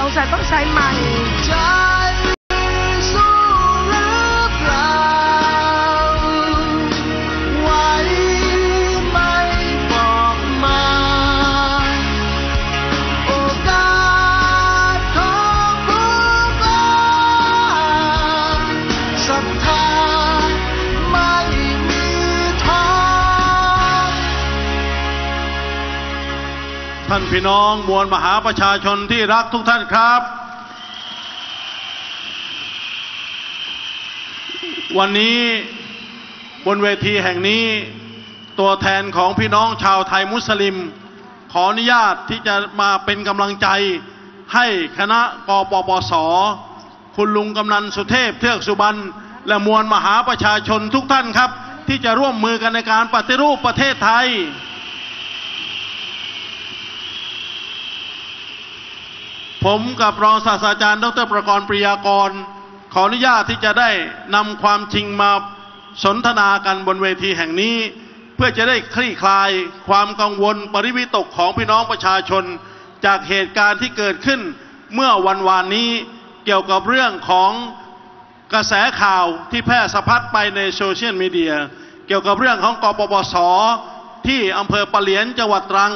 สงสัยต้อานพี่น้องมวลมหาประชาชนที่รักทุกท่านครับ วันนี้บนเวทีแห่งนี้ตัวแทนของพี่น้องชาวไทยมุสลิม ขออนุญาตที่จะมาเป็นกำลังใจให้คณะกปปส คุณลุงกำนันสุเทพเทือกสุบรรณและมวลมหาประชาชนทุกท่านครับ ที่จะร่วมมือกันในการปฏิรูปประเทศไทย ผมกับรองศาสตราจารย์ดรประกรณ์ปริยากร ขออนุญาตที่จะได้นำความจริงมาสนทนากันบนเวทีแห่งนี้ เพื่อจะได้คลี่คลายความกังวลปริวิตกของพี่น้องประชาชน จากเหตุการณ์ที่เกิดขึ้นเมื่อวันวานนี้เกี่ยวกับเรื่องของกระแสข่าวที่แพร่สะพัดไปในโซเชียลมีเดียเกี่ยวกับเรื่องของกปปสที่อำเภอปะเหลียนจังหวัดตรัง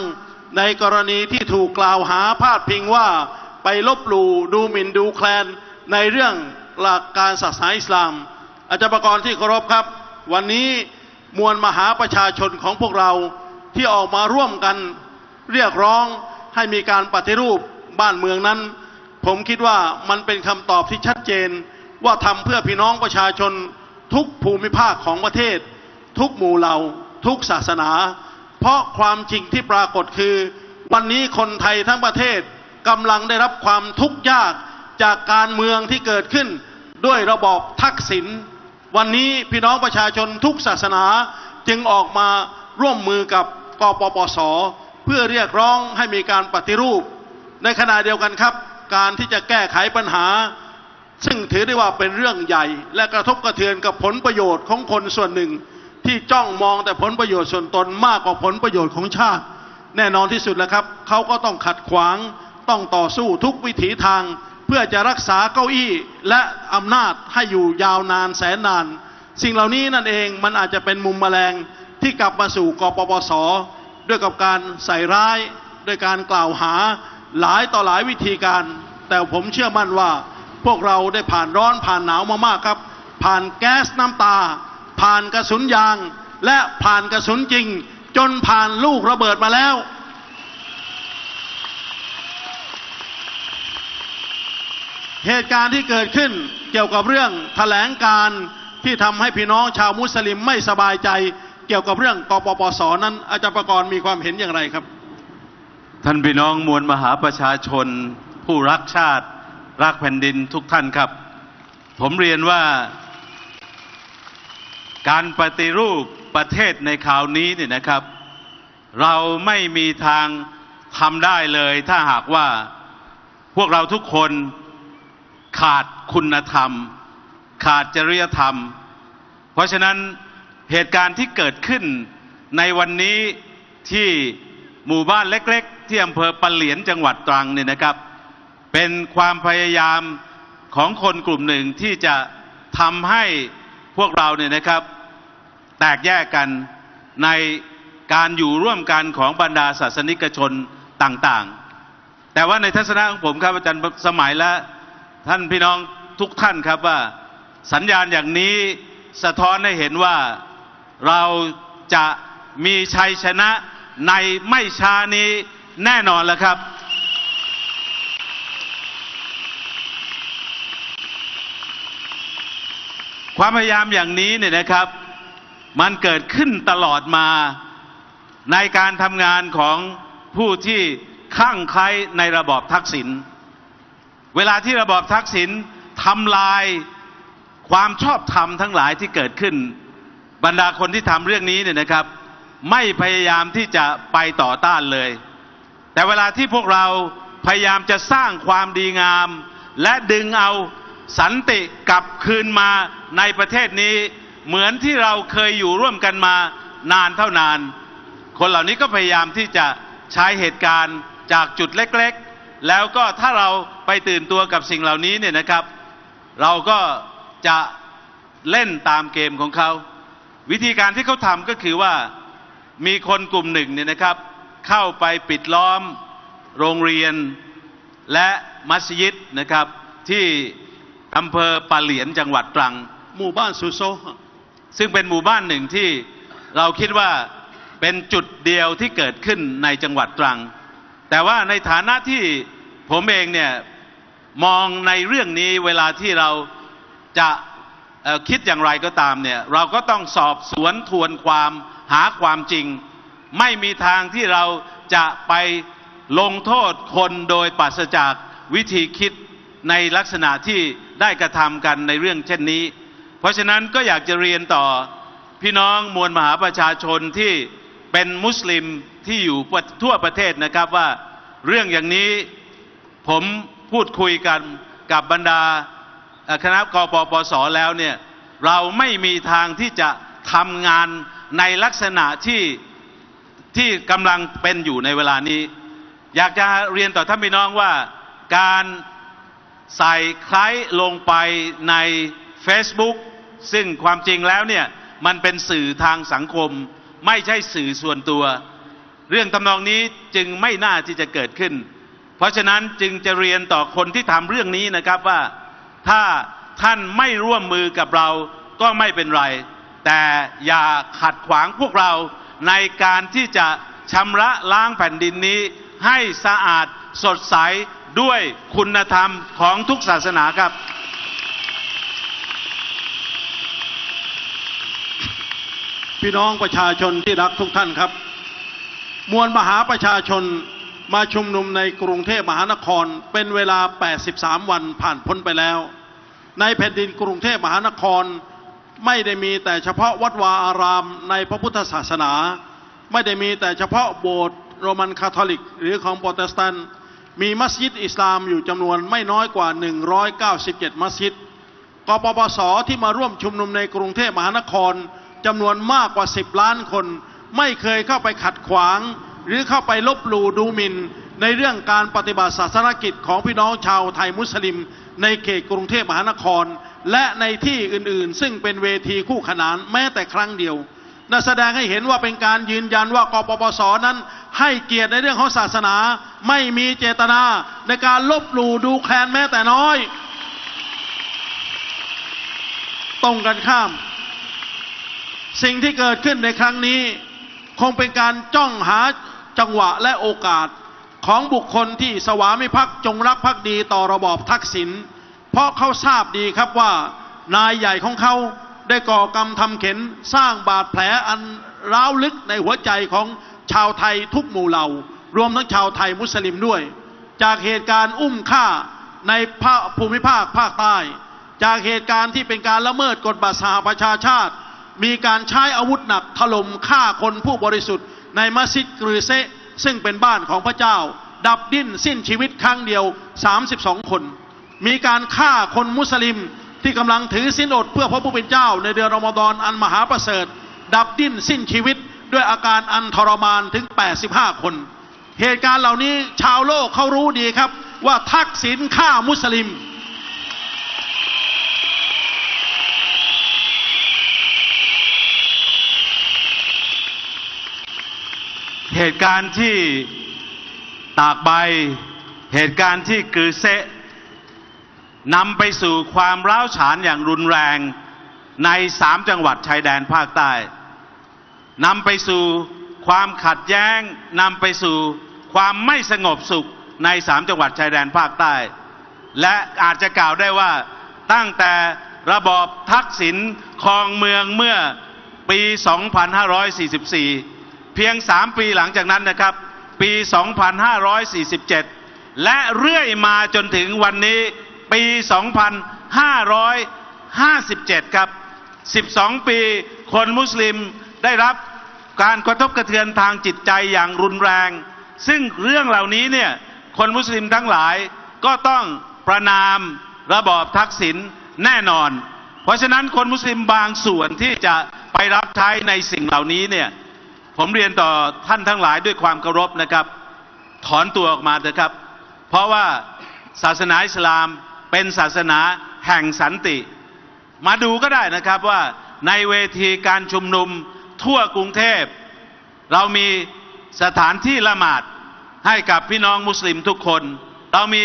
ในกรณีที่ถูกกล่าวหาพาดพิงว่า ไปลบหลู่ดูหมิ่นดูแคลนในเรื่องหลักการศาสนาอิสลาม อาจารย์ประกรณ์ที่เคารพครับ วันนี้มวลมหาประชาชนของพวกเราที่ออกมาร่วมกันเรียกร้องให้มีการปฏิรูปบ้านเมืองนั้น ผมคิดว่ามันเป็นคำตอบที่ชัดเจน ว่าทำเพื่อพี่น้องประชาชนทุกภูมิภาคของประเทศ ทุกหมู่เหล่า ทุกศาสนา เพราะความจริงที่ปรากฏคือ วันนี้คนไทยทั้งประเทศ กำลังได้รับความทุกข์ยากจากการเมืองที่เกิดขึ้น ด้วยระบอบทักษิณวันนี้พี่น้องประชาชนทุกศาสนาจึงออกมาร่วมมือกับกปปส เพื่อเรียกร้องให้มีการปฏิรูป ในขณะเดียวกันครับ การที่จะแก้ไขปัญหา ซึ่งถือได้ว่าเป็นเรื่องใหญ่ และกระทบกระเทือนกับผลประโยชน์ของคนส่วนหนึ่ง ที่จ้องมองแต่ผลประโยชน์ส่วนตนมากกว่าผลประโยชน์ของชาติ แน่นอนที่สุดแล้วครับ เขาก็ต้องขัดขวาง ต้องต่อสู้ทุกวิถีทาง เพื่อจะรักษาเก้าอี้และอำนาจให้อยู่ยาวนานแสนนาน สิ่งเหล่านี้นั่นเองมันอาจจะเป็นมุมแมลงที่กลับมาสู่กปปส ด้วยกับการใส่ร้ายด้วยการกล่าวหาหลายต่อหลายวิธีการ แต่ผมเชื่อมั่นว่า พวกเราได้ผ่านร้อนผ่านหนาวมามากครับ ผ่านแก๊สน้ำตา ผ่านกระสุนยาง และผ่านกระสุนจริง จนผ่านลูกระเบิดมาแล้ว เหตุการณ์ที่เกิดขึ้นเกี่ยวกับเรื่องแถลงการที่ทำให้พี่น้องชาวมุสลิมไม่สบายใจ เกี่ยวกับเรื่องกปปสนั้น อาจารย์ประกรณ์มีความเห็นอย่างไรครับ ท่านพี่น้องมวลมหาประชาชน ผู้รักชาติ รักแผ่นดินทุกท่านครับ ผมเรียนว่า การปฏิรูปประเทศในคราวนี้เนี่ยนะครับ เราไม่มีทางทำได้เลย ถ้าหากว่าพวกเราทุกคน ขาดคุณธรรม ขาดจริยธรรม เพราะฉะนั้นเหตุการณ์ที่เกิดขึ้นในวันนี้ที่หมู่บ้านเล็ก ๆ ที่อำเภอปะเหลียนจังหวัดตรังเนี่ยนะครับ เป็นความพยายามของคนกลุ่มหนึ่งที่จะทำให้พวกเราเนี่ยนะครับ แตกแยกกันในการอยู่ร่วมกันของบรรดาศาสนิกชนต่างๆ แต่ว่าในทัศนะของผมครับอาจารย์สมัยและ ท่านพี่น้องทุกท่านครับว่าสัญญาณอย่างนี้สะท้อนให้เห็นว่าเราจะมีชัยชนะในไม่ช้านี้แน่นอนแล้วครับ ความพยายามอย่างนี้เนี่ยนะครับ มันเกิดขึ้นตลอดมาในการทำงานของผู้ที่ข้างใครในระบอบทักษิณ เวลาที่ระบอบทักษิณทำลายความชอบธรรมทั้งหลายที่เกิดขึ้น บรรดาคนที่ทำเรื่องนี้เนี่ยนะครับ ไม่พยายามที่จะไปต่อต้านเลย แต่เวลาที่พวกเราพยายามจะสร้างความดีงาม และดึงเอาสันติกลับคืนมาในประเทศนี้ เหมือนที่เราเคยอยู่ร่วมกันมานานเท่านาน คนเหล่านี้ก็พยายามที่จะใช้เหตุการณ์จากจุดเล็ก แล้วก็ถ้าเราไปตื่นตัวกับสิ่งเหล่านี้เนี่ยนะครับ เราก็จะเล่นตามเกมของเขา วิธีการที่เขาทำก็คือว่ามีคนกลุ่มหนึ่งเนี่ยนะครับ เข้าไปปิดล้อมโรงเรียนและมัสยิดนะครับ ที่อำเภอปาเหลียนจังหวัดตรัง หมู่บ้านสุโซ ซึ่งเป็นหมู่บ้านหนึ่งที่เราคิดว่าเป็นจุดเดียวที่เกิดขึ้นในจังหวัดตรัง แต่ว่าในฐานะที่ ผมเองเนี่ยมองในเรื่องนี้เวลาที่เราจะคิดอย่างไรก็ตามเนี่ยเราก็ต้องสอบสวนทวนความหาความจริง ไม่มีทางที่เราจะไปลงโทษคนโดยปราศจากวิธีคิดในลักษณะที่ได้กระทำกันในเรื่องเช่นนี้ เพราะฉะนั้นก็อยากจะเรียนต่อพี่น้องมวลมหาประชาชนที่เป็นมุสลิมที่อยู่ทั่วประเทศนะครับว่าเรื่องอย่างนี้ ผมพูดคุยกันกับบรรดาคณะกปปสแล้วเนี่ยเราไม่มีทางที่จะทำงานในลักษณะที่ที่กำลังเป็นอยู่ในเวลานี้ อยากจะเรียนต่อท่านพี่น้องว่าการใส่ใคล้ลงไปใน Facebook ซึ่งความจริงแล้วเนี่ยมันเป็นสื่อทางสังคม ไม่ใช่สื่อส่วนตัว เรื่องทำนองนี้จึงไม่น่าที่จะเกิดขึ้น เพราะฉะนั้นจึงจะเรียนต่อคนที่ทำเรื่องนี้นะครับว่าถ้าท่านไม่ร่วมมือกับเราก็ไม่เป็นไร แต่อย่าขัดขวางพวกเราในการที่จะชำระล้างแผ่นดินนี้ ให้สะอาดสดใสด้วยคุณธรรมของทุกศาสนาครับ พี่น้องประชาชนที่รักทุกท่านครับ มวลมหาประชาชน มาชุมนุมในกรุงเทพมหานครเป็นเวลา 83 วันผ่านพ้นไปแล้ว ในแผ่นดินกรุงเทพมหานครไม่ได้มีแต่เฉพาะวัดวาอารามในพระพุทธศาสนา ไม่ได้มีแต่เฉพาะโบสถ์โรมันคาทอลิก หรือของโปรเตสแตนต์มีมัสยิดอิสลามอยู่จำนวนไม่น้อยกว่า 197 มัสยิดกปปสที่มาร่วมชุมนุมในกรุงเทพมหานครจำนวนมากกว่า 10 ล้านคน ไม่เคยเข้าไปขัดขวาง หรือเข้าไปลบหลู่ดูหมิ่น ในเรื่องการปฏิบัติศาสนกิจของพี่น้องชาวไทยมุสลิม ในเขตกรุงเทพมหานคร และในที่อื่นๆ ซึ่งเป็นเวทีคู่ขนานแม้แต่ครั้งเดียวนั่นแสดงให้เห็นว่าเป็นการยืนยันว่ากปปสนั้น ให้เกียรติในเรื่องของศาสนา ไม่มีเจตนาในการลบหลู่ดูแคลนแม้แต่น้อย ตรงกันข้าม สิ่งที่เกิดขึ้นในครั้งนี้ คงเป็นการจ้องหา จังหวะและโอกาสของบุคคลที่สวามิภักดิ์จงรักภักดีต่อระบอบทักษิณเพราะเขาทราบดีครับว่านายใหญ่ของเขาได้ก่อกรรมทำเข็นสร้างบาดแผลอันร้าวลึกในหัวใจของชาวไทยทุกหมู่เหล่า รวมทั้งชาวไทยมุสลิมด้วย จากเหตุการณ์อุ้มฆ่าในภาคภูมิภาคภาคใต้ จากเหตุการณ์ที่เป็นการละเมิดกฎบัตรสหประชาชาติ มีการใช้อาวุธหนักถล่มฆ่าคนผู้บริสุทธิ์ ในมัสยิดกรือเซซึ่งเป็นบ้านของพระเจ้า ดับดิ้นสิ้นชีวิตครั้งเดียว 32 คน มีการฆ่าคนมุสลิมที่กำลังถือสินอดเพื่อพระผู้เป็นเจ้า ในเดือนรอมฎอนอันมหาประเสริฐ ดับดิ้นสิ้นชีวิตด้วยอาการอันทรมานถึง 85 คน เหตุการณ์เหล่านี้ชาวโลกเขารู้ดีครับ ว่าทักษิณฆ่ามุสลิม เหตุการณ์ที่ตากใบ เหตุการณ์ที่กือเซะนำไปสู่ความร้าวฉานอย่างรุนแรงในสามจังหวัดชายแดนภาคใต้นำไปสู่ความขัดแย้งนำไปสู่ความไม่สงบสุขในสามจังหวัดชายแดนภาคใต้ และอาจจะกล่าวได้ว่าตั้งแต่ระบอบทักษิณครองเมืองเมื่อปี 2544 เพียง 3 ปีหลังจากนั้นนะครับ ปี 2547 และเรื่อยมาจนถึงวันนี้ปี 2557 ครับ 12 ปีคนมุสลิมได้รับการกระทบกระเทือนทางจิตใจอย่างรุนแรง ซึ่งเรื่องเหล่านี้เนี่ยคนมุสลิมทั้งหลายก็ต้องประนามระบอบทักษิณแน่นอน เพราะฉะนั้นคนมุสลิมบางส่วนที่จะไปรับใช้ในสิ่งเหล่านี้เนี่ย ผมเรียนต่อท่านทั้งหลายด้วยความเคารพนะครับ ถอนตัวออกมาเถอะครับ เพราะว่าศาสนาอิสลามเป็นศาสนาแห่งสันติ มาดูก็ได้นะครับว่าในเวทีการชุมนุมทั่วกรุงเทพ เรามีสถานที่ละหมาดให้กับพี่น้องมุสลิมทุกคน เรามี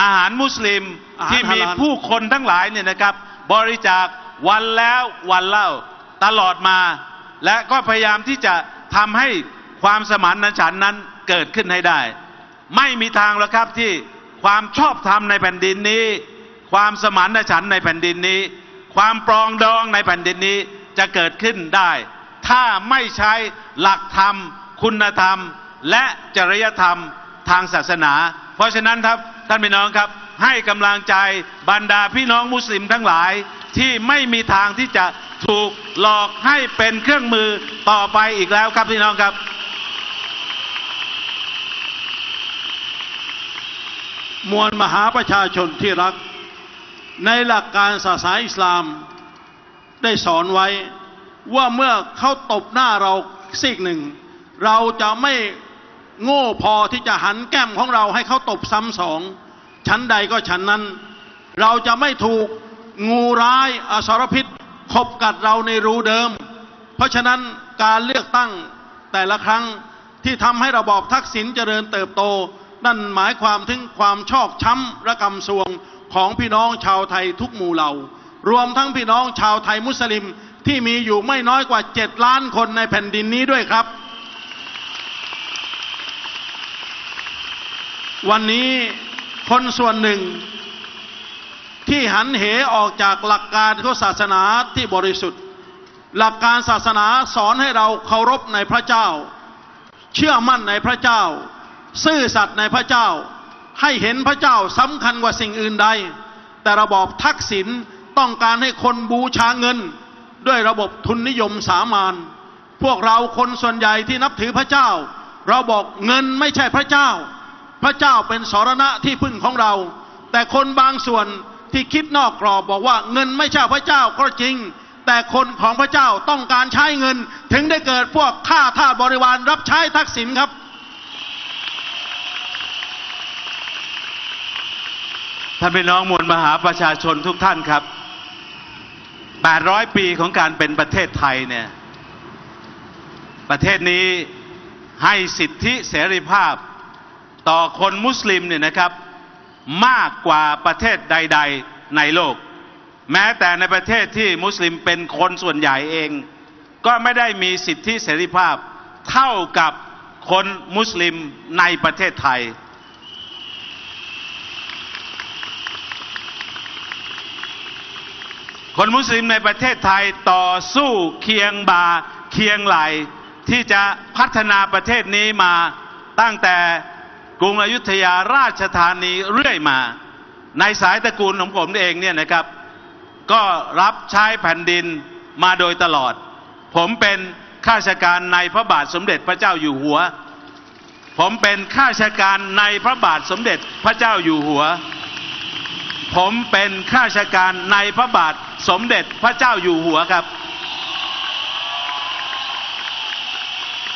อาหารมุสลิมอาหารที่มีฮาลาลผู้คนทั้งหลายเนี่ยนะครับ บริจาควันแล้ววันเล่าตลอดมา และก็พยายามที่จะ ทำให้ความสมานฉันท์นั้นเกิดขึ้นให้ได้ ไม่มีทางแล้วครับที่ความชอบธรรมในแผ่นดินนี้ ความสมานฉันท์ในแผ่นดินนี้ ความปรองดองในแผ่นดินนี้จะเกิดขึ้นได้ ถ้าไม่ใช้หลักธรรม คุณธรรม และจริยธรรมทางศาสนา เพราะฉะนั้นครับท่านพี่น้องครับ ให้กำลังใจบรรดาพี่น้องมุสลิมทั้งหลาย ที่ไม่มีทางที่จะถูกหลอกให้เป็นเครื่องมือต่อไปอีกแล้วครับพี่น้องครับ มวลมหาประชาชนที่รัก ในหลักการศาสนาอิสลามได้สอนไว้ว่าเมื่อเขาตบหน้าเราซีกหนึ่ง เราจะไม่โง่พอที่จะหันแก้มของเราให้เขาตบซ้ำสอง ชั้นใดก็ชั้นนั้น เราจะไม่ถูก งูร้ายอสรพิษขบกัดเราในรูเดิม เพราะฉะนั้นการเลือกตั้งแต่ละครั้งที่ทำให้ระบอบทักษิณเจริญเติบโต นั่นหมายความถึงความชอกช้ำระกำสวงของพี่น้องชาวไทยทุกหมู่เหล่า รวมทั้งพี่น้องชาวไทยมุสลิมที่มีอยู่ไม่น้อยกว่า 7 ล้านคนในแผ่นดินนี้ด้วยครับ วันนี้คนส่วนหนึ่ง ที่หันเหออกจากหลักการของศาสนาที่บริสุทธิ์ หลักการศาสนาสอนให้เราเคารพในพระเจ้า เชื่อมั่นในพระเจ้า ซื่อสัตย์ในพระเจ้า ให้เห็นพระเจ้าสำคัญกว่าสิ่งอื่นใด แต่ระบอบทักษิณต้องการให้คนบูชาเงิน ด้วยระบบทุนนิยมสามานพวกเราคนส่วนใหญ่ที่นับถือพระเจ้า เราบอกเงินไม่ใช่พระเจ้า พระเจ้าเป็นสรณะที่พึ่งของเรา แต่คนบางส่วน ที่คิดนอกกรอบบอกว่าเงินไม่ใช่พระเจ้าก็จริง แต่คนของพระเจ้าต้องการใช้เงิน ถึงได้เกิดพวกข้าทาสบริวารรับใช้ทักษิณครับ ท่านพี่น้องมวลมหาประชาชนทุกท่านครับ 800 ปีของการเป็นประเทศไทยเนี่ย ประเทศนี้ให้สิทธิเสรีภาพต่อคนมุสลิมเนี่ยนะครับ มากกว่าประเทศใด ๆ ในโลก แม้แต่ในประเทศที่มุสลิมเป็นคนส่วนใหญ่เอง ก็ไม่ได้มีสิทธิเสรีภาพ เท่ากับคนมุสลิมในประเทศไทย คนมุสลิมในประเทศไทยต่อสู้เคียงบ่าเคียงไหลที่จะพัฒนาประเทศนี้มาตั้งแต่ กรุงอยุธยาราชธานีเรื่อยมา ในสายตระกูลของผมเองเนี่ยนะครับ ก็รับใช้แผ่นดินมาโดยตลอด ผมเป็นข้าราชการในพระบาทสมเด็จพระเจ้าอยู่หัว ผมเป็นข้าราชการในพระบาทสมเด็จพระเจ้าอยู่หัว ผมเป็นข้าราชการในพระบาทสมเด็จพระเจ้าอยู่หัวครับ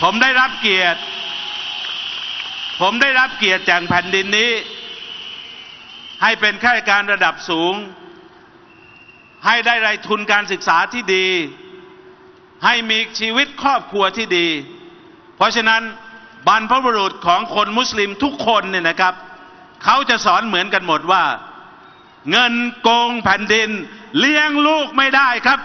ผมได้รับเกียรติ ผมได้รับเกียรติจากแผ่นดินนี้ ให้เป็นข้าราชการระดับสูง ให้ได้รายทุนการศึกษาที่ดี ให้มีชีวิตครอบครัวที่ดี เพราะฉะนั้นบรรพบุรุษของคนมุสลิมทุกคนเนี่ยนะครับ เขาจะสอนเหมือนกันหมดว่า เงินโกงแผ่นดิน เลี้ยงลูกไม่ได้ครับ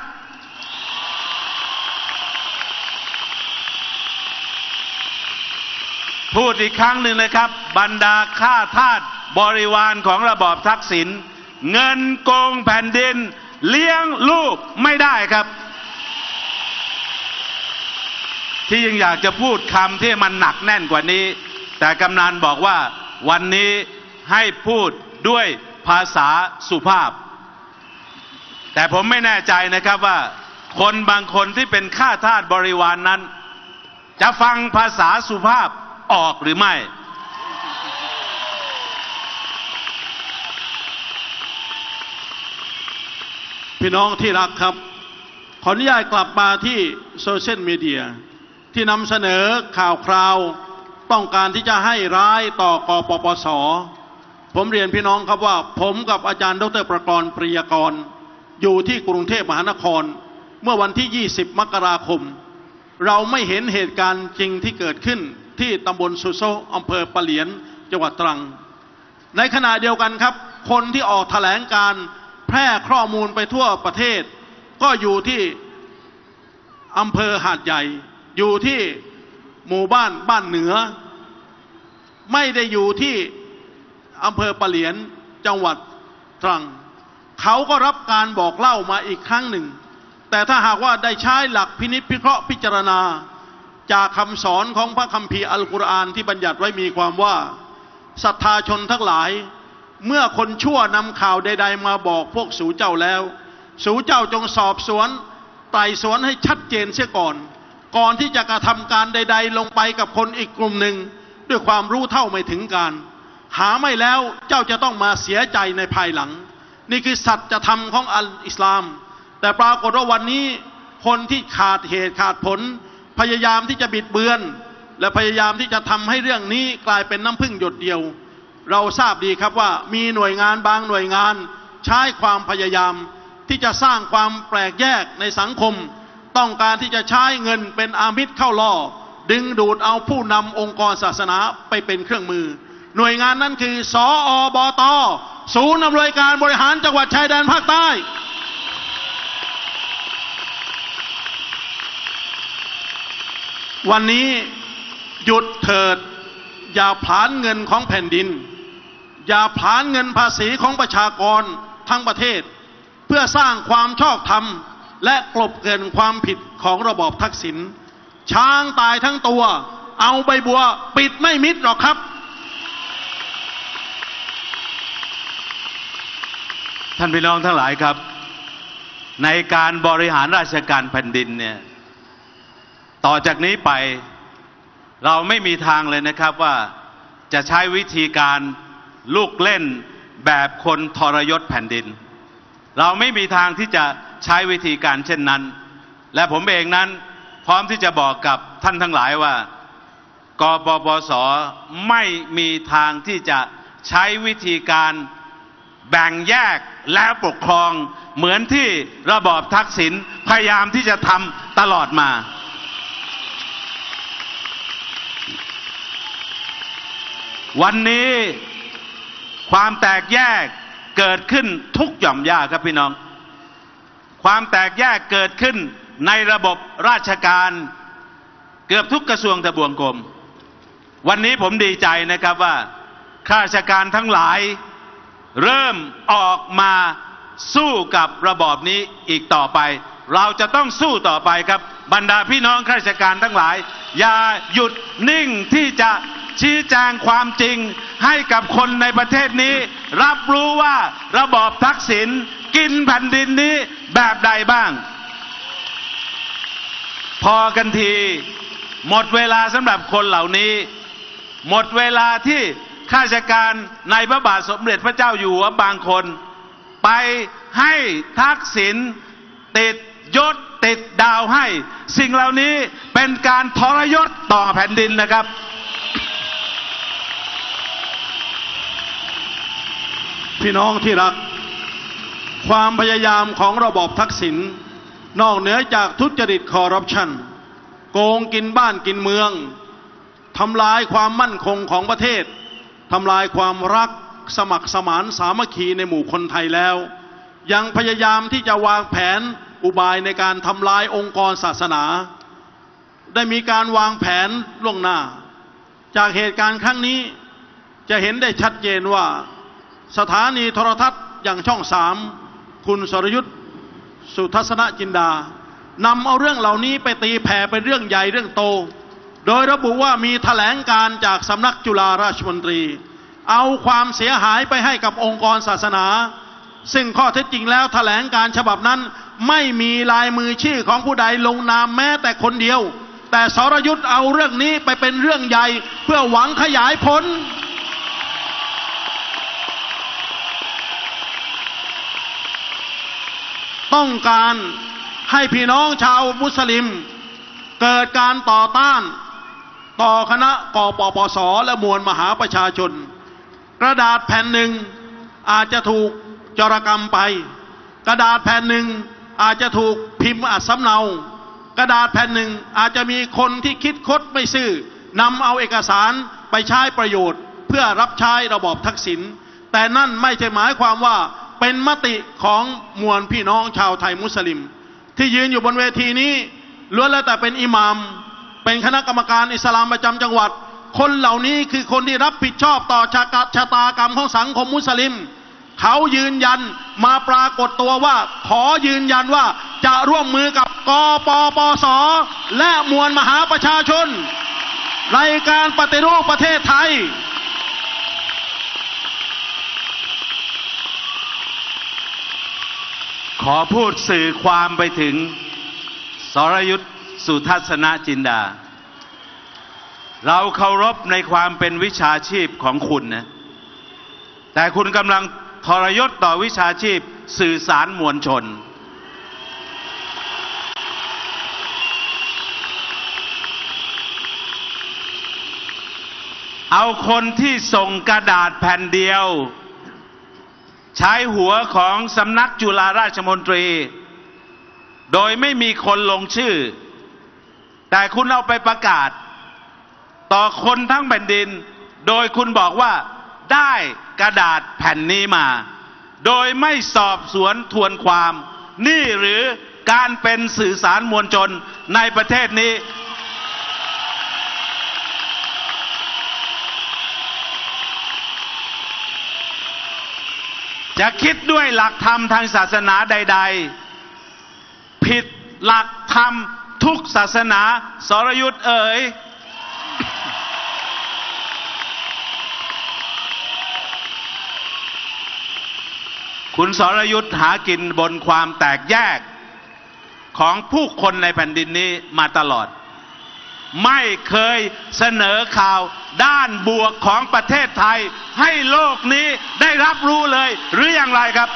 พูดอีกครั้งหนึ่งนะครับ บรรดาข้าทาสบริวารของระบอบทักษิณเงินโกงแผ่นดิน เลี้ยงลูกไม่ได้ครับ ที่ยังอยากจะพูดคำที่มันหนักแน่นกว่านี้ แต่กำนันบอกว่าวันนี้ให้พูดด้วยภาษาสุภาพ แต่ผมไม่แน่ใจนะครับว่า คนบางคนที่เป็นข้าทาสบริวารนนั้น จะฟังภาษาสุภาพ ออกหรือไม่ พี่น้องที่รักครับ ขออนุญาตกลับมาที่โซเชียลมีเดียที่นำเสนอข่าวคราวต้องการที่จะให้ร้ายต่อกปปส ผมเรียนพี่น้องครับว่า ผมกับอาจารย์ดรประกรณ์ปริยกร อยู่ที่กรุงเทพมหานคร เมื่อวันที่ 20 มกราคม เราไม่เห็นเหตุการณ์จริงที่เกิดขึ้น ที่ตำบลสุโซอำเภอปะเหลียนจังหวัดตรัง ในขณะเดียวกันครับ คนที่ออกแถลงการแพร่ข้อมูลไปทั่วประเทศ ก็อยู่ที่อำเภอหาดใหญ่ อยู่ที่หมู่บ้านบ้านเหนือ ไม่ได้อยู่ที่อำเภอปะเหลียนจังหวัดตรัง เขาก็รับการบอกเล่ามาอีกครั้งหนึ่ง แต่ถ้าหากว่าได้ใช้หลักพินิจพิเคราะห์พิจารณา จากคำสอนของพระคัมภีร์อัลกุรอานที่บัญญัติไว้มีความว่าศรัทธาชนทั้งหลาย เมื่อคนชั่วนำข่าวใด ๆ มาบอกพวกสูเจ้าแล้ว สูเจ้าจงสอบสวนไต่สวนให้ชัดเจนเสียก่อน ก่อนที่จะกระทำการใด ๆ ลงไปกับคนอีกกลุ่มหนึ่ง ด้วยความรู้เท่าไม่ถึงการ หาไม่แล้วเจ้าจะต้องมาเสียใจในภายหลัง นี่คือสัจธรรมของอัลอิสลาม แต่ปรากฏว่าวันนี้คนที่ขาดเหตุขาดผล พยายามที่จะบิดเบือน และพยายามที่จะทำให้เรื่องนี้กลายเป็นน้ำพึ่งหยดเดียว เราทราบดีครับว่ามีหน่วยงานบางหน่วยงาน ใช้ความพยายาม ที่จะสร้างความแปลกแยกในสังคม ต้องการที่จะใช้เงินเป็นอามิตรเข้าล่อ ดึงดูดเอาผู้นำองค์กรศาสนาไปเป็นเครื่องมือ หน่วยงานนั้นคือสออบตศูนย์อำนวยการบริหารจังหวัดชายแดนภาคใต้ วันนี้หยุดเถิด อย่าผลาญเงินของแผ่นดิน อย่าผลาญเงินภาษีของประชากรทั้งประเทศ เพื่อสร้างความชอบธรรม และกลบเกลื่อนความผิดของระบอบทักษิณช้างตายทั้งตัว เอาใบบัวปิดไม่มิดหรอกครับ ท่านพี่น้องทั้งหลายครับ ในการบริหารราชการแผ่นดินเนี่ย ต่อจากนี้ไปเราไม่มีทางเลยนะครับว่าจะใช้วิธีการลูกเล่นแบบคนทรยศแผ่นดิน เราไม่มีทางที่จะใช้วิธีการเช่นนั้น และผมเองนั้นพร้อมที่จะบอกกับท่านทั้งหลายว่ากปปสไม่มีทางที่จะใช้วิธีการแบ่งแยกและปกครองเหมือนที่ระบอบทักษิณพยายามที่จะทำตลอดมา วันนี้ความแตกแยกเกิดขึ้นทุกหย่อมย่าครับพี่น้อง ความแตกแยกเกิดขึ้นในระบบราชการเกือบทุกกระทรวงทบวงกรมวันนี้ผมดีใจนะครับว่าข้าราชการทั้งหลาย เริ่มออกมาสู้กับระบอบนี้อีกต่อไป เราจะต้องสู้ต่อไปครับ บรรดาพี่น้องข้าราชการทั้งหลาย อย่าหยุดนิ่งที่จะ ชี้แจงความจริง ให้กับคนในประเทศนี้ รับรู้ว่าระบอบทักษิณกินแผ่นดินนี้แบบใดบ้าง พอกันที หมดเวลาสำหรับคนเหล่านี้ หมดเวลาที่ข้าราชการในพระบาทสมเด็จพระเจ้าอยู่หัวบางคน ไปให้ทักษิณติดยศติดดาวให้ สิ่งเหล่านี้เป็นการทรยศต่อแผ่นดินนะครับ พี่น้องที่รัก ความพยายามของระบอบทักษิณนอกเหนือจากทุจริตคอร์รัปชันโกงกินบ้านกินเมืองทำลายความมั่นคงของประเทศทำลายความรักสมัครสมานสามัคคีในหมู่คนไทยแล้ว ยังพยายามที่จะวางแผนอุบายในการทำลายองค์กรศาสนา ได้มีการวางแผนล่วงหน้า จากเหตุการณ์ครั้งนี้จะเห็นได้ชัดเจนว่า สถานีโทรทัศน์อย่างช่องสามคุณสรยุทธ์สุทัศนจินดานำเอาเรื่องเหล่านี้ไปตีแผ่เป็นเรื่องใหญ่เรื่องโต โดยระบุว่ามีแถลงการจากสำนักจุฬาราชมนตรี เอาความเสียหายไปให้กับองค์กรศาสนา ซึ่งข้อเท็จจริงแล้วแถลงการฉบับนั้น ไม่มีลายมือชื่อของผู้ใดลงนามแม้แต่คนเดียว แต่สรยุทธ์เอาเรื่องนี้ไปเป็นเรื่องใหญ่เพื่อหวังขยายผล ต้องการให้พี่น้องชาวมุสลิม เกิดการต่อต้าน ต่อคณะกปปส และมวลมหาประชาชน กระดาษแผ่นหนึ่งอาจจะถูกจรกรรมไป กระดาษแผ่นหนึ่งอาจจะถูกพิมพ์อัดสำเนา กระดาษแผ่นหนึ่งอาจจะมีคนที่คิดคดไม่ซื่อนำเอาเอกสารไปใช้ประโยชน์ เพื่อรับใช้ระบอบทักษิณแต่นั่นไม่ใช่หมายความว่า เป็นมติของมวลพี่น้องชาวไทยมุสลิม ที่ยืนอยู่บนเวทีนี้ล้วนแล้วแต่เป็นอิหมาม เป็นคณะกรรมการอิสลามประจำจังหวัด คนเหล่านี้คือคนที่รับผิดชอบต่อชะกชะตากรรมของสังคมมุสลิม เขายืนยันมาปรากฏตัวว่า ขอยืนยันว่าจะร่วมมือกับกปปส และมวลมหาประชาชน ในการปฏิรูปประเทศไทย ขอพูดสื่อความไปถึง สรยุทธ์สุทัศนจินดา เราเคารพในความเป็นวิชาชีพของคุณนะ แต่คุณกำลังทรยศต่อวิชาชีพสื่อสารมวลชน เอาคนที่ส่งกระดาษแผ่นเดียว ใช้หัวของสำนักจุฬาราชมนตรี โดยไม่มีคนลงชื่อ แต่คุณเอาไปประกาศ ต่อคนทั้งแผ่นดิน โดยคุณบอกว่าได้กระดาษแผ่นนี้มา โดยไม่สอบสวนทวนความ นี่หรือการเป็นสื่อสารมวลชนในประเทศนี้ จะคิดด้วยหลักธรรมทางศาสนาใด ๆ ผิดหลักธรรมทุกศาสนาสรยุทธ์เอ๋ยคุณสรยุทธ์หากินบนความแตกแยกของผู้คนในแผ่นดินนี้มาตลอด ไม่เคยเสนอข่าวด้านบวกของประเทศไทย ให้โลกนี้ได้รับรู้เลยหรืออย่างไรครับ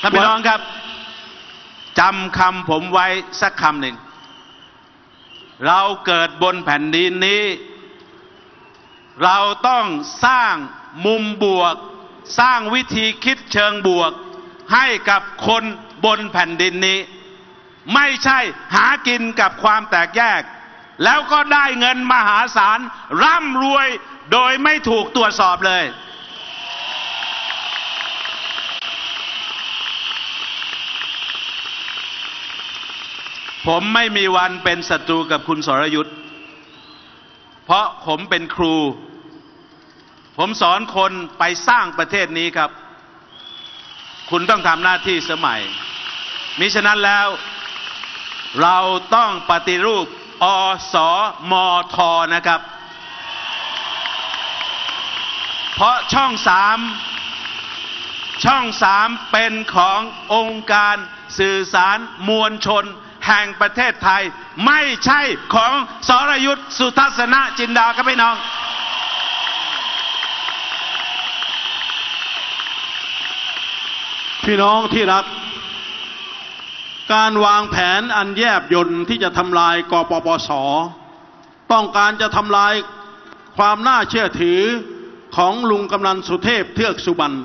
ท่านพี่น้องครับจำคำผมไว้สักคำหนึ่ง เราเกิดบนแผ่นดินนี้ เราต้องสร้างมุมบวก สร้างวิธีคิดเชิงบวก ให้กับคนบนแผ่นดินนี้ ไม่ใช่หากินกับความแตกแยก แล้วก็ได้เงินมหาศาลร่ำรวยโดยไม่ถูกตรวจสอบเลย ผมไม่มีวันเป็นศัตรูกับคุณสรยุทธ์เพราะผมเป็นครู ผมสอนคนไปสร้างประเทศนี้ครับ คุณต้องทำหน้าที่สมัย มิฉะนั้นแล้ว เราต้องปฏิรูปอสมทนะครับ เพราะช่องสามช่องสามเป็นขององค์การสื่อสารมวลชน แห่งประเทศไทย ไม่ใช่ของสรยุทธสุทัศนจินดาครับพี่น้อง พี่น้องที่รัก การวางแผนอันแยบยนต์ที่จะทำลายกปปส ต้องการจะทำลายความน่าเชื่อถือของลุงกำนันสุเทพเทือกสุบรรณ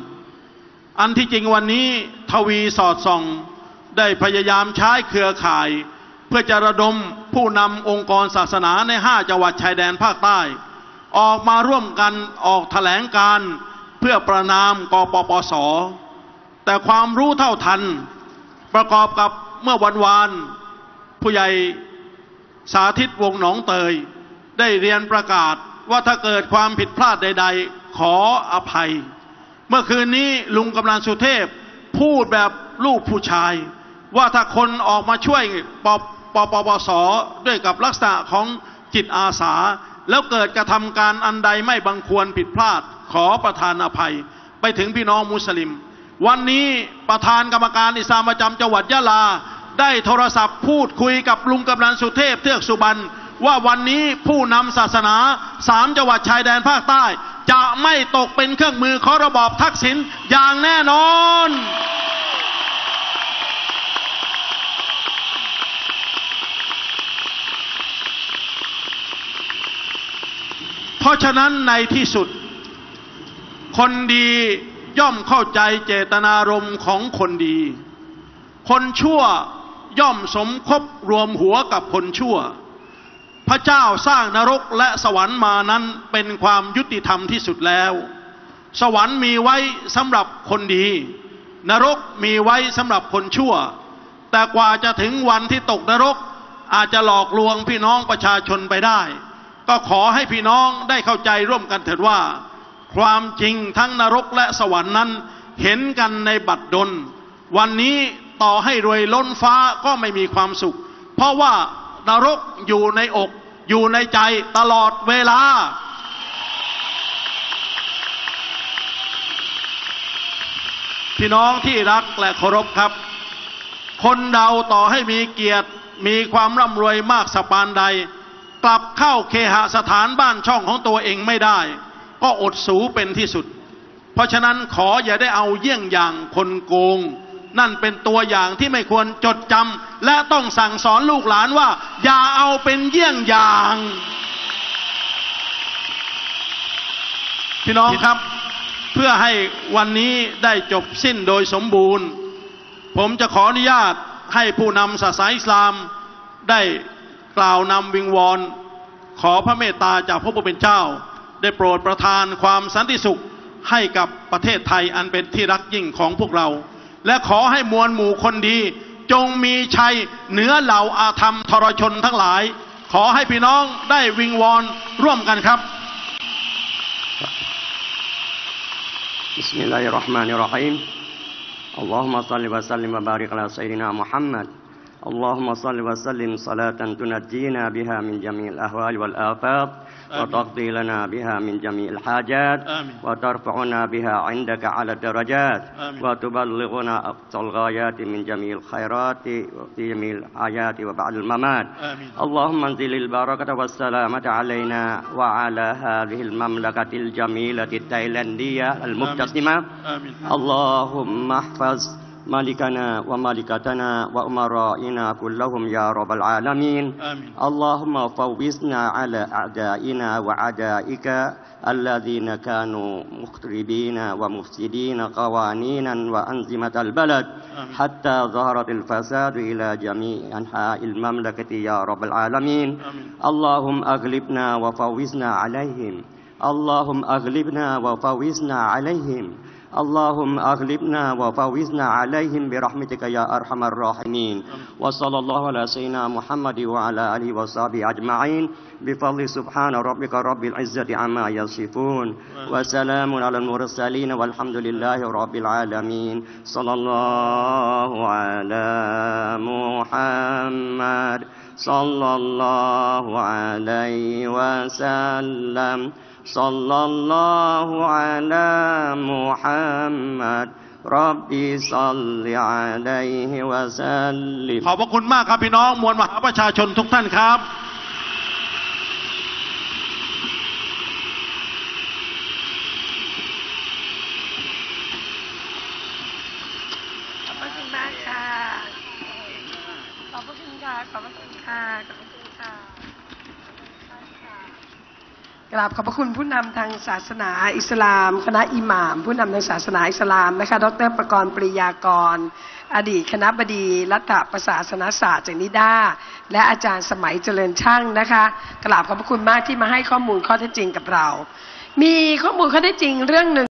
อันที่จริงวันนี้ทวีสอดส่องได้พยายามใช้เครือข่าย เพื่อจะระดมผู้นำองค์กรศาสนาในห้าจังหวัดชายแดนภาคใต้ ออกมาร่วมกันออกแถลงการเพื่อประนามกปปส แต่ความรู้เท่าทัน ประกอบกับเมื่อวันวาน ผู้ใหญ่สาธิตวงหนองเตย ได้เรียนประกาศว่าถ้าเกิดความผิดพลาดใด ๆ ขออภัย เมื่อคืนนี้ลุงกำลังสุเทพพูดแบบลูกผู้ชาย ว่าถ้าคนออกมาช่วยปปปปสด้วยกับลักษณะของจิตอาสา แล้วเกิดกระทำการอันใดไม่บังควรผิดพลาด ขอประทานอภัย ไปถึงพี่น้องมุสลิม วันนี้ประธานกรรมการอิสามประจำจังหวัดยะลา ได้โทรศัพท์พูดคุยกับลุงกำนันสุเทพเทือกสุบรรณว่าวันนี้ผู้นำศาสนาสามจังหวัดชายแดนภาคใต้ จะไม่ตกเป็นเครื่องมือของระบอบทักษิณอย่างแน่นอน เพราะฉะนั้นในที่สุด คนดี ย่อมเข้าใจเจตนารมณ์ของคนดี คนชั่วย่อมสมคบรวมหัวกับคนชั่ว พระเจ้าสร้างนรกและสวรรค์มานั้นเป็นความยุติธรรมที่สุดแล้ว สวรรค์มีไว้สำหรับคนดี นรกมีไว้สำหรับคนชั่ว แต่กว่าจะถึงวันที่ตกนรกอาจจะหลอกลวงพี่น้องประชาชนไปได้ ก็ขอให้พี่น้องได้เข้าใจร่วมกันเถิดว่า ความจริงทั้งนรกและสวรรค์นั้น เห็นกันในบัดดล วันนี้ต่อให้รวยล้นฟ้าก็ไม่มีความสุข เพราะว่านรกอยู่ในอก อยู่ในใจตลอดเวลา พี่น้องที่รักและเคารพครับ คนเราต่อให้มีเกียรติมีความร่ำรวยมากสปานใด กลับเข้าเคหสถานบ้านช่องของตัวเองไม่ได้ ก็อดสูเป็นที่สุด เพราะฉะนั้นขออย่าได้เอาเยี่ยงอย่างคนโกง นั่นเป็นตัวอย่างที่ไม่ควรจดจำและต้องสั่งสอนลูกหลานว่า อย่าเอาเป็นเยี่ยงอย่างพี่น้องครับเพื่อให้วันนี้ได้จบสิ้นโดยสมบูรณ์ ผมจะขออนุญาตให้ผู้นำศาสนาอิสลามได้กล่าวนำวิงวอน ขอพระเมตตาจากพระผู้เป็นเจ้า ได้โปรดประทานความสันติสุขให้กับประเทศไทยอันเป็นที่รักยิ่งของพวกเรา และขอให้มวลหมู่คนดี จงมีชัยเหนือเหล่าอาธรรมทรชนทั้งหลาย ขอให้พี่น้องได้วิงวอนร่วมกันครับ بسم الله الرحمن الرحيم اللهم صل وسلم وبارك على سيدنا محمد اللهم صل وسلم صلاة تنجينا بها من جميع الأهوال والآفات آمين. وتقضي لنا بها من جميع الحاجات آمين. وترفعنا بها عندك على الدرجات آمين. وتبلغنا أقصى الغايات من جميع الخيرات وفي جميع الحياة وبعد الممات آمين. اللهم انزل البركة والسلامة علينا وعلى هذه المملكة الجميلة التايلاندية المبتسمة آمين. اللهم احفظ ملكنا وملكتنا وأمرائنا كلهم يا رب العالمين آمين. اللهم فوزنا على أعدائنا وعدائك الذين كانوا مخربين ومفسدين قوانينا وأنظمة البلد آمين. حتى ظهرت الفساد إلى جميع أنحاء المملكة يا رب العالمين آمين. اللهم أغلبنا وفوزنا عليهم اللهم أغلبنا وفوزنا عليهم اللهم أغلبنا وفوزنا عليهم برحمتك يا أرحم الراحمين. وصلى الله على سيدنا محمد وعلى آله وصحبه أجمعين. بفضل سبحان ربك رب العزة عما يصفون. وسلام على المرسلين والحمد لله رب العالمين. صلى الله على محمد. صلى الله عليه وسلم. صلى الله على محمد ربي صل عليه وسلم ขอบพระคุณมากครับพี่น้องมวลมหาประชาชนทุกท่านครับ ขอบ ราบขอบพระคุณผู้นำทางศาสนาอิสลาม คณะอิหม่าม ผู้นำทางศาสนาอิสลามนะคะ ดรประกรณ์ปริยากร อดีตคณะบดีรัฐประศาสนศาสตร์จากนิด้าและอาจารย์สมัยเจริญช่างนะคะกราบขอบพระคุณมากที่มาให้ข้อมูลข้อเท็จจริงกับเรา มีข้อมูลข้อเท็จจริงเรื่องหนึ่ง